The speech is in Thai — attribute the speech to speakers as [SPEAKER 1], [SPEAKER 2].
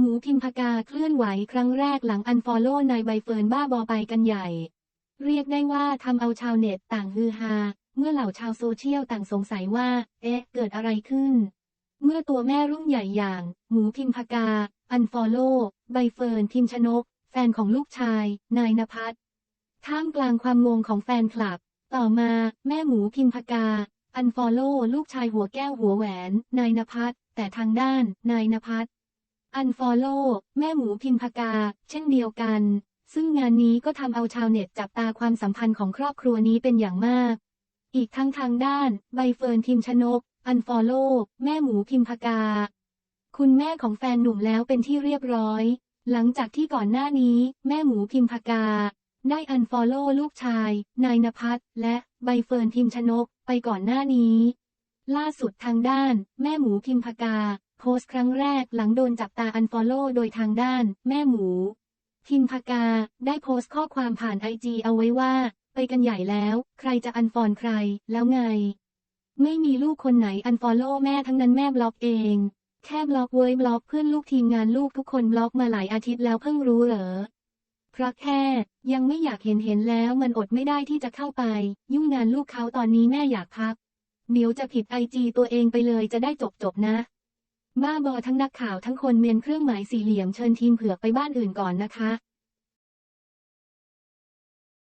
[SPEAKER 1] หมูพิมพากาเคลื่อนไหวครั้งแรกหลังอันฟอลโล่นายใบเฟิร์นบ้าบอไปกันใหญ่ เรียกได้ว่าทำเอาชาวเน็ตต่างฮือฮา เมื่อเหล่าชาวโซเชียลต่างสงสัยว่า เอ๊ะ เกิดอะไรขึ้น เมื่อตัวแม่รุ่นใหญ่อย่าง หมูพิมพากา อันฟอลโล่ใบเฟิร์นทิมชนก แฟนของลูกชาย นายนภัสท่ามกลางความงงของแฟนคลับ ต่อมาแม่หมูพิมพากา อันฟอลโล่ลูกชายหัวแก้วหัวแหวน นายนภัสแต่ทางด้าน นายนภัส อันฟอลโล่แม่หมูพิมพากา เช่นเดียวกัน ซึ่งงานนี้ก็ทำเอาชาวเน็ตจับตาความสัมพันธ์ของครอบครัวนี้เป็นอย่างมาก อีกทั้งทางด้าน ใบเฟิร์นพิมชนก อันฟอลโล่แม่หมูพิมพากา คุณแม่ของแฟนหนุ่มแล้วเป็นที่เรียบร้อย หลังจากที่ก่อนหน้านี้แม่หมูพิมพากา ได้อันฟอลโล่ลูกชาย นายนภัสและใบเฟิร์นพิมชนกไปก่อนหน้านี้ ล่าสุดทางด้าน แม่หมูพิมพากา โพสต์ครั้งแรกหลังโดนจับตาอันฟอลโล่โดยทางด้าน แม่หมู พิมพากา ได้โพสต์ข้อความผ่านไอจีเอาไว้ว่า ไปกันใหญ่แล้ว ใครจะอันฟอนใคร แล้วไง ไม่มีลูกคนไหนอันฟอลโล่แม่ทั้งนั้นแม่บล็อกเอง แค่บล็อกเว้ยบล็อกเพื่อนลูกทีมงานลูกทุกคนบล็อกมาหลายอาทิตย์แล้วเพิ่งรู้เหรอเพราะแค่ยังไม่อยากเห็นเห็นแล้วมันอดไม่ได้ที่จะเข้าไป ยุ่งงานลูกเขาตอนนี้แม่อยากพักเดี๋ยวจะผิดไอจีตัวเองไปเลยจะได้จบจบนะ บ้าบอทั้งนักข่าวทั้งคนเมนเครื่องหมายสี่เหลี่ยมเชิญทีมเผือกไปบ้านอื่นก่อนนะคะ